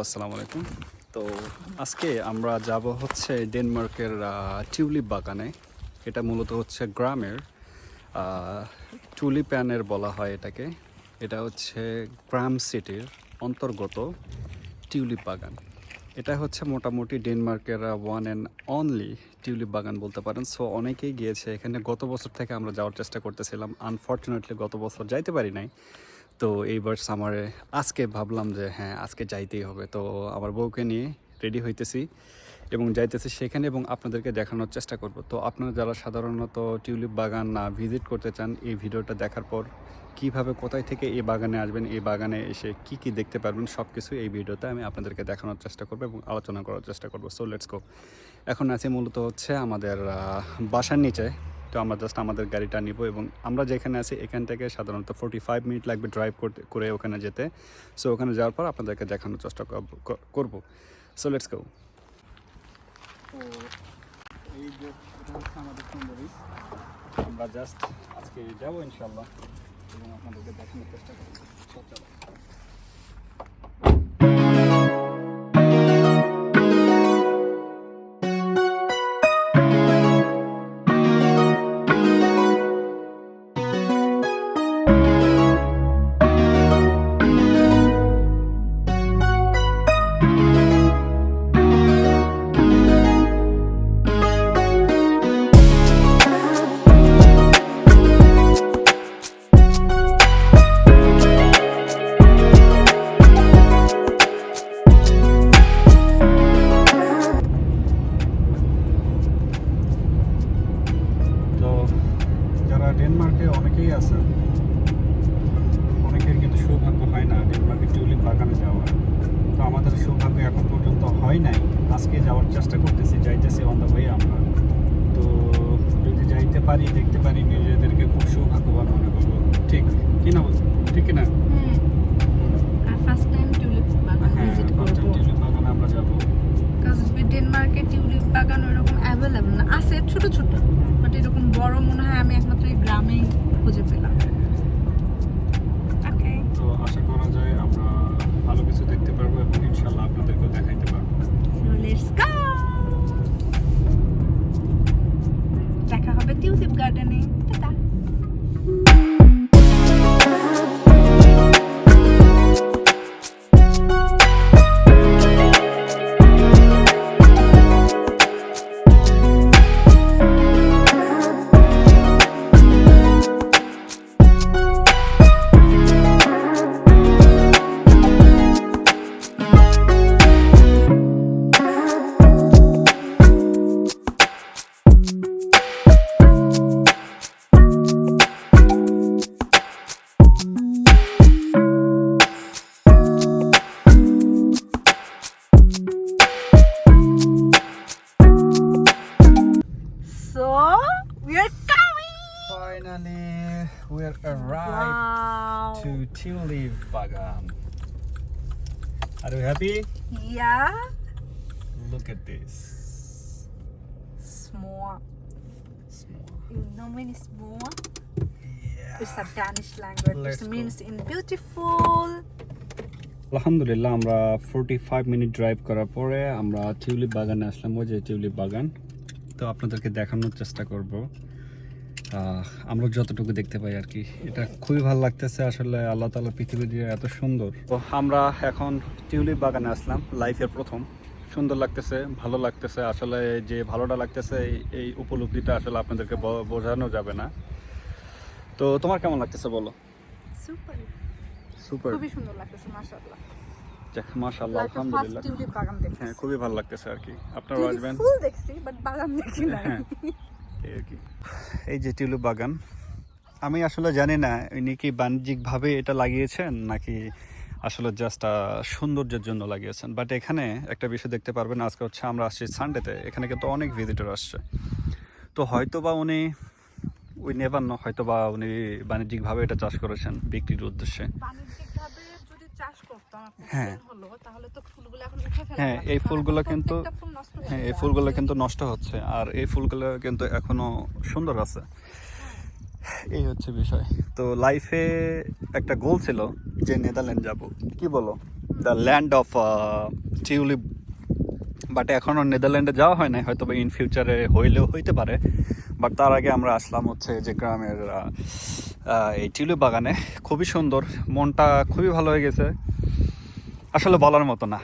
আসসালামু আলাইকুম। তো আজকে আমরা যাব হচ্ছে ডেনমার্কের টিউলিপ বাগানে। এটা মূলত হচ্ছে গ্রামের টুলিপ্যানের বলা হয় এটাকে। এটা হচ্ছে গ্রাম সিটির অন্তর্গত টিউলিপ বাগান। এটা হচ্ছে মোটামুটি ডেনমার্কের ওয়ান অ্যান্ড অনলি টিউলিপ বাগান বলতে পারেন। সো অনেকেই গিয়েছে এখানে। গত বছর থেকে আমরা যাওয়ার চেষ্টা করতেছিলাম। আনফর্চুনেটলি গত বছর যাইতে পারি নাই। তো এইবার সামারে আজকে ভাবলাম যে হ্যাঁ আজকে যাইতেই হবে। তো আমার বউকে নিয়ে রেডি হইতেছি এবং যাইতেছি সেখানে এবং আপনাদেরকে দেখানোর চেষ্টা করব। তো আপনারা যারা সাধারণত টিউলিপ বাগান না ভিজিট করতে চান, এই ভিডিওটা দেখার পর কীভাবে কোথায় থেকে এই বাগানে আসবেন, এই বাগানে এসে কি কি দেখতে পারবেন সব কিছু এই ভিডিওতে আমি আপনাদেরকে দেখানোর চেষ্টা করব এবং আলোচনা করার চেষ্টা করব। সো লেটস গো এখন আছে মূলত হচ্ছে আমাদের বাসার নিচে। তো আমরা জাস্ট আমাদের গাড়িটা নিব এবং আমরা যেখানে আছি, এখান থেকে সাধারণত ফোর্টি ফাইভ মিনিট লাগবে ড্রাইভ করতে, করে ওখানে যেতে। সো ওখানে যাওয়ার পর আপনাদেরকে দেখানোর চেষ্টা করব- সো লেটস গো এই যে আমাদের আমরা জাস্ট আজকে যাব ইনশাল্লাহ এবং আপনাদেরকে দেখানোর চেষ্টা করব। হয় নাই। আজকে যাওয়ার চেষ্টা করতেছি যাইতেছি অন দ্য ওয়ে আমরা। তো যদি যাইতে পারি দেখতে পারি নিজেদেরকে খুব সৌভাগ্যবান মনে করব। ঠিক কি না বল? ঠিক না? হ্যাঁ আমরা যাব। ডেনমার্কে টিউলিপ বাগান ওরকম অ্যাভেলেবল না। আছে ছোট ছোট বাট এরকম বড় মনে হয় আমি একমাত্র to Tulip Bagan. Are you happy? Yeah Look at this. small Small. you know mean small Yeah. It's a Danish language. Let's It go. means in beautiful. আলহামদুলিল্লাহ আমরা ফোরটি ফাইভ মিনিট ড্রাইভ করার পরে আমরা tulip বাগানে আসলাম ওই যে tulip বাগান তো আপনাদেরকে দেখানোর চেষ্টা করব আমরা যতটুকু দেখতে পাই আর কি। এটা খুবই ভালো লাগতেছে আসলে আল্লাহ তালা পৃথিবী দিয়ে এত সুন্দর। তো আমরা এখন টিউলিপ বাগানে আসলাম লাইফের প্রথম। সুন্দর লাগতেছে ভালো লাগতেছে। আসলে যে ভালোটা লাগতেছে এই- উপলব্ধিটা আসলে আপনাদেরকে বোঝানো যাবে না। তো তোমার কেমন লাগতেছে বলো? Super. সুপার খুবই সুন্দর লাগতেছে মাশাআল্লাহ। যাক মাশাআল্লাহ আলহামদুলিল্লাহ। হ্যাঁ খুবই ভালো লাগতেছে আর কি। টিউলিপ আসবেন। ফুল দেখছি বাট বাগান দেখি না হ্যাঁ, এই আর কি। এই যে টিউলিপ বাগান আমি আসলে জানি না উনি কি বাণিজ্যিকভাবে এটা লাগিয়েছেন নাকি আসলে জাস্ট সৌন্দর্যের জন্য লাগিয়েছেন। বাট এখানে একটা বিষয় দেখতে পারবেন আজকে হচ্ছে আমরা আসছি সানডেতে এখানে কিন্তু অনেক ভিজিটর আসছে। তো হয়তো বা উনি উই নেভার ন হয়তো বা উনি বাণিজ্যিকভাবে এটা চাষ করেছেন বিক্রির উদ্দেশ্যে। হ্যাঁ। হলো তাহলে তো ফুলগুলো এখন উঠে ফেলা হ্যাঁ, এই ফুলগুলো কিন্তু- হয়ে, এই ফুলগুলো কিন্তু নষ্ট হচ্ছে আর এই ফুলগুলো কিন্তু এখনও সুন্দর আছে। এই হচ্ছে বিষয়। তো লাইফে একটা গোল ছিল যে নেদারল্যান্ড যাব। কি বলো? The land of tulip. But এখনও নেদারল্যান্ডে যাওয়া হয় নাই, হয়তো ইন ফিউচারে হইলেও হইতে পারে। বাট তার আগে আমরা আসলাম হচ্ছে যে গ্রামের এই টিউলিপ বাগানে। খুবই সুন্দর, মনটা খুবই ভালো হয়ে গেছে। আসলে বলার মতো না।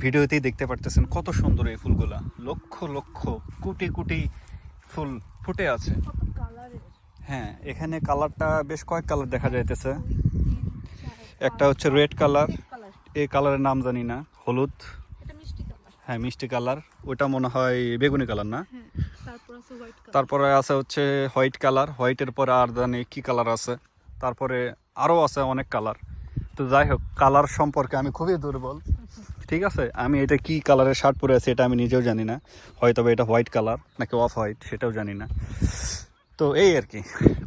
ভিডিওতেই দেখতে পারতেছেন কত সুন্দর এই ফুলগুলা। লক্ষ লক্ষ, কোটি কোটি ফুল ফুটে আছে। হ্যাঁ এখানে কালারটা বেশ কয়েক কালার দেখা যাইতেছে। একটা হচ্ছে রেড কালার। এই কালারের নাম জানি না, হলুদ। হ্যাঁ মিষ্টি কালার। ওটা মনে হয় বেগুনি কালার না? তারপরে আছে হচ্ছে হোয়াইট কালার। হোয়াইটের পরে আর জানি কি কালার আছে। তারপরে আরও আছে অনেক কালার। তো যাই হোক, কালার সম্পর্কে আমি খুবই দুর্বল। ঠিক আছে? আমি এটা কি কালারের শার্ট পরে আছি এটা আমি নিজেও জানি না। হয়তো এটা হোয়াইট কালার নাকি অফ হোয়াইট সেটাও জানি না। তো এই আর কি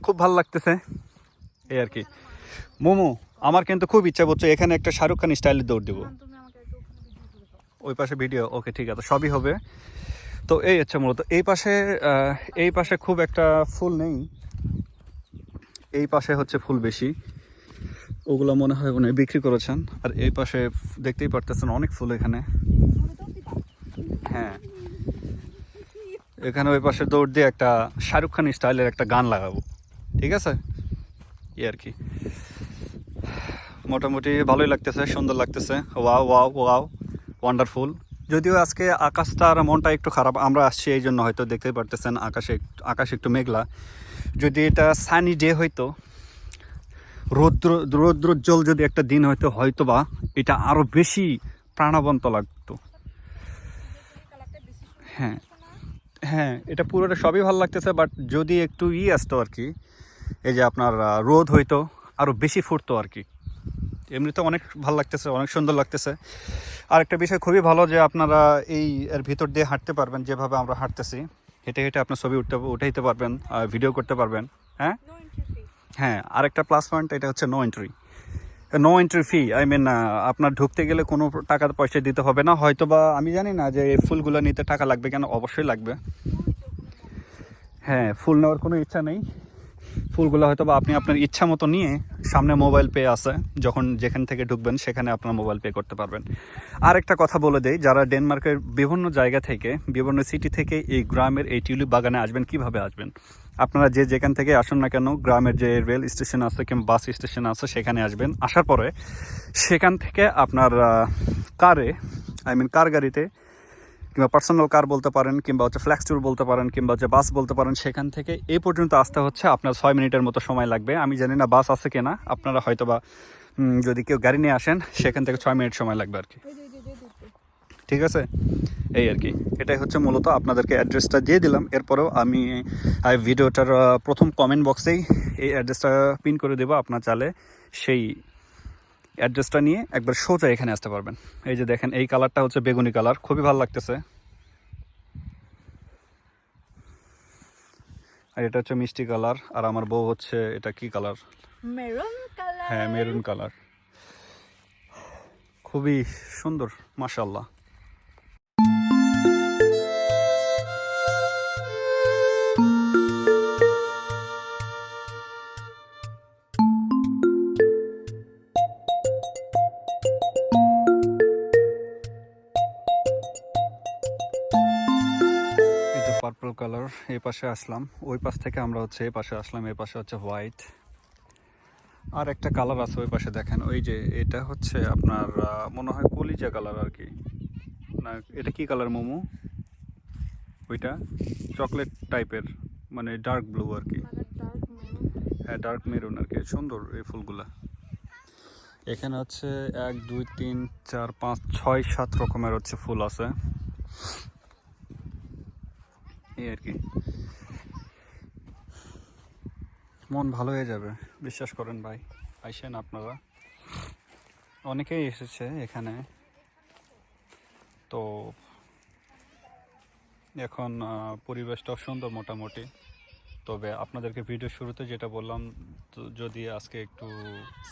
খুব ভালো লাগতেছে। এই আর কি। মোমো আমার কিন্তু খুব ইচ্ছা করছে এখানে একটা শাহরুখ খান স্টাইলে দৌড় দেবো। ওই পাশে ভিডিও ওকে ঠিক আছে সবই হবে। তো এই হচ্ছে মূলত এই পাশে এই পাশে খুব একটা ফুল নেই। এই পাশে হচ্ছে ফুল বেশি। ওগুলো মনে হয় উনি বিক্রি করেছেন। আর এই পাশে দেখতেই পারতেছেন অনেক ফুল এখানে। হ্যাঁ। এখানে ওই পাশে দৌড় দিয়ে একটা শাহরুখ খান স্টাইলের একটা গান লাগাবো। ঠিক আছে? এই আর কি। মোটামুটি ভালোই লাগতেছে, সুন্দর লাগতেছে। Wow wow wow. ওয়ান্ডারফুল যদিও আজকে আকাশটা আর মনটা একটু খারাপ, আমরা আসছি এই জন্য হয়তো দেখতে পারতেছেন আকাশে আকাশ একটু মেঘলা। যদি এটা সানি ডে হইতো রৌদ্র, রৌদ্রোজ্জ্বল যদি একটা দিন হয়তো হয়তো বা এটা আরও বেশি প্রাণবন্ত লাগতো। হ্যাঁ হ্যাঁ এটা পুরোটা সবই ভালো লাগতেছে বাট যদি একটু ই আসতো আর কি, এই যে আপনার রোদ হইতো আরও বেশি ফুটতো আর কি। এমনিতে অনেক ভালো লাগতেছে, অনেক সুন্দর লাগতেছে। আর একটা বিষয় খুবই ভালো যে আপনারা এই এর ভিতর দিয়ে হাঁটতে পারবেন, যেভাবে আমরা হাঁটতেছি, হেঁটে হেঁটে আপনার ছবি উঠতে, উঠাইতে পারবেন ভিডিও করতে পারবেন হ্যাঁ? হ্যাঁ আরেকটা প্লাস পয়েন্ট এটা হচ্ছে no entry no entry fee I mean আপনার ঢুকতে গেলে কোনো টাকা পয়সা দিতে হবে না। হয়তো বা আমি জানি না যে এই ফুলগুলো নিতে টাকা লাগবে কেন, অবশ্যই লাগবে। হ্যাঁ ফুল নেওয়ার কোনো ইচ্ছা নেই। ফুলগুলো হয়তো বা আপনি আপনার ইচ্ছা মতো নিয়ে সামনে মোবাইল পে আছে, যখন যেখান থেকে ঢুকবেন সেখানে আপনার মোবাইল পে করতে পারবেন। আর একটা কথা বলে দেই, যারা ডেনমার্কের বিভিন্ন জায়গা থেকে, বিভিন্ন সিটি থেকে এই গ্রামের এই টিউলিপ বাগানে আসবেন, কীভাবে আসবেন? আপনারা যে যেখান থেকে আসুন না কেন গ্রামের যে রেল স্টেশন আছে কিংবা বাস স্টেশন আছে সেখানে আসবেন আসার পরে সেখান থেকে আপনার কারে আই মিন কার গাড়িতে কিংবা পার্সোনাল কার বলতে পারেন কিংবা হচ্ছে ফ্ল্যাক্স ট্যুর বলতে পারেন কিংবা হচ্ছে বাস বলতে পারেন সেখান থেকে এই পর্যন্ত আসতে হচ্ছে আপনার ছয় মিনিটের মতো সময় লাগবে আমি জানি না বাস আছে কিনা আপনারা হয়তো বা যদি কেউ গাড়ি নিয়ে আসেন সেখান থেকে ছয় মিনিট সময় লাগবে আর কি ঠিক আছে এই আর কি। এটাই হচ্ছে মূলত আপনাদেরকে অ্যাড্রেসটা দিয়ে দিলাম। এরপরেও আমি ভিডিওটার প্রথম কমেন্ট বক্সেই এই অ্যাড্রেসটা পিন করে দেবো। আপনার চালে সেই অ্যাড্রেসটা নিয়ে একবার সোজা এখানে আসতে পারবেন। এই যে দেখেন এই কালারটা হচ্ছে বেগুনি কালার খুবই ভালো লাগতেছে। আর এটা হচ্ছে মিষ্টি কালার আর আমার বউ হচ্ছে এটা কি কালার মেরুন কালার হ্যাঁ মেরুন কালার খুবই সুন্দর মাশাল্লাহ পার্পল কালার এই পাশে আসলাম। ওই পাশ থেকে আমরা হচ্ছে এই পাশে আসলাম এই পাশে হচ্ছে হোয়াইট আর একটা কালার আছে ওই পাশে দেখেন ওই যে এটা হচ্ছে আপনার মনে হয় কলিজা কালার আর কি। না এটা কি কালার মোমো? ওইটা চকলেট টাইপের মানে ডার্ক ব্লু আর কি। হ্যাঁ ডার্ক মেরুন আর কি সুন্দর এই ফুলগুলা। এখানে হচ্ছে এক দুই তিন চার পাঁচ ছয় সাত রকমের হচ্ছে ফুল আছে। এই আর কি। মন ভালো হয়ে যাবে, বিশ্বাস করেন ভাই আইসেন আপনারা। অনেকেই এসেছে এখানে। তো এখন পরিবেশটাও সুন্দর মোটামুটি। তবে আপনাদেরকে ভিডিও শুরুতে যেটা বললাম যদি আজকে একটু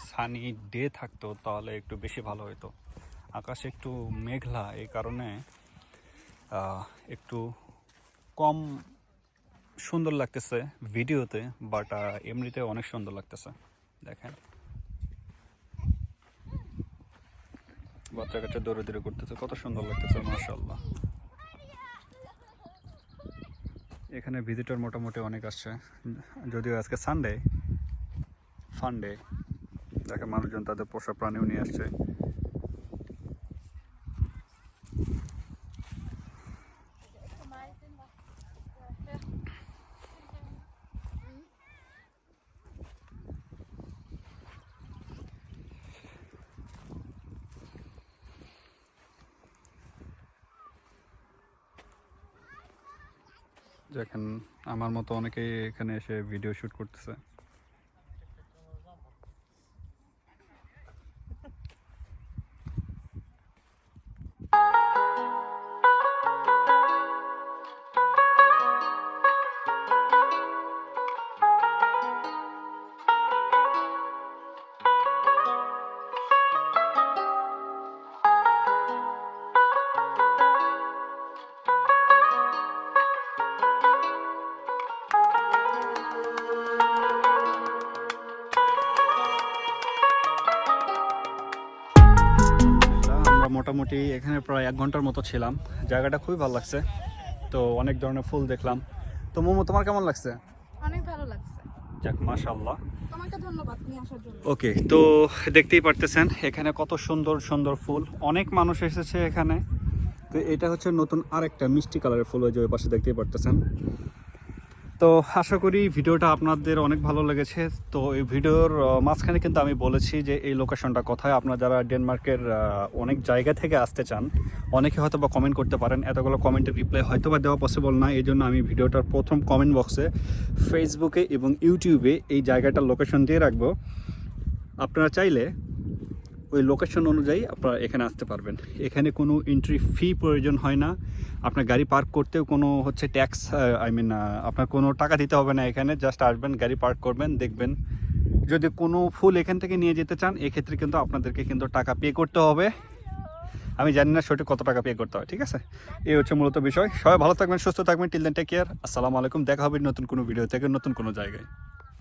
সানি ডে থাকতো, তাহলে একটু বেশি ভালো হতো আকাশে একটু মেঘলা, এই কারণে একটু কম সুন্দর লাগতেছে ভিডিওতে বাট এমনিতে অনেক সুন্দর লাগতেছে। দেখেন। বাচ্চা কাচ্চা দৌড়ে দৌড়ে করতেছে, কত সুন্দর লাগতেছে মাশাল্লাহ এখানে ভিজিটর মোটামুটি অনেক আসছে যদিও আজকে সানডে ফান্ডে দেখে মানুষজন তাদের পোষা প্রাণীও নিয়ে আসছে। দেখেন আমার মতো অনেকেই এখানে এসে ভিডিও শ্যুট করতেছে। মোটামুটি এখানে প্রায় এক ঘণ্টার মতো ছিলাম। জায়গাটা খুবই ভালো লাগছে। তো অনেক ধরনের ফুল দেখলাম। তো মোমো তোমার কেমন লাগছে? অনেক ভালো লাগছে। যাক তোমাকে ধন্যবাদ নিয়ে আসার জন্য। ওকে তো দেখতেই পারতেছেন এখানে কত সুন্দর সুন্দর ফুল। অনেক মানুষ এসেছে এখানে। তো এটা হচ্ছে নতুন আরেকটা মিষ্টি কালারের ফুল ওই যে ওই পাশে দেখতেই পারতেছেন। তো আশা করি ভিডিওটা আপনাদের অনেক ভালো লেগেছে। তো এই ভিডিওর মাঝখানে কিন্তু আমি বলেছি যে এই লোকেশনটা কোথায়। আপনারা যারা ডেনমার্কের অনেক জায়গা থেকে আসতে চান, অনেকে হয়তো বা কমেন্ট করতে পারেন, এতগুলো কমেন্টের রিপ্লাই হয়তো বা দেওয়া পসিবল না। এই জন্য আমি ভিডিওটার প্রথম কমেন্ট বক্সে ফেসবুকে এবং ইউটিউবে এই জায়গাটার লোকেশন দিয়ে রাখব। আপনারা চাইলে ওই লোকেশন অনুযায়ী আপনারা এখানে আসতে পারবেন। এখানে কোনো এন্ট্রি ফি প্রয়োজন হয় না। আপনার গাড়ি পার্ক করতেও কোনো হচ্ছে ট্যাক্স আই মিন আপনার কোনো টাকা দিতে হবে না এখানে। জাস্ট আসবেন, গাড়ি পার্ক করবেন, দেখবেন। যদি কোনো ফুল এখান থেকে নিয়ে যেতে চান, এক্ষেত্রে কিন্তু আপনাদেরকে কিন্তু টাকা পে করতে হবে। আমি জানি না সঠিক কত টাকা পে করতে হয়, ঠিক আছে? এই হচ্ছে মূলত বিষয়। সবাই ভালো থাকবেন, সুস্থ থাকবেন। টিল দেন টেক কেয়ার আসসালামু আলাইকুম। দেখা হবে নতুন কোনো ভিডিও থেকে, নতুন কোনো জায়গায়।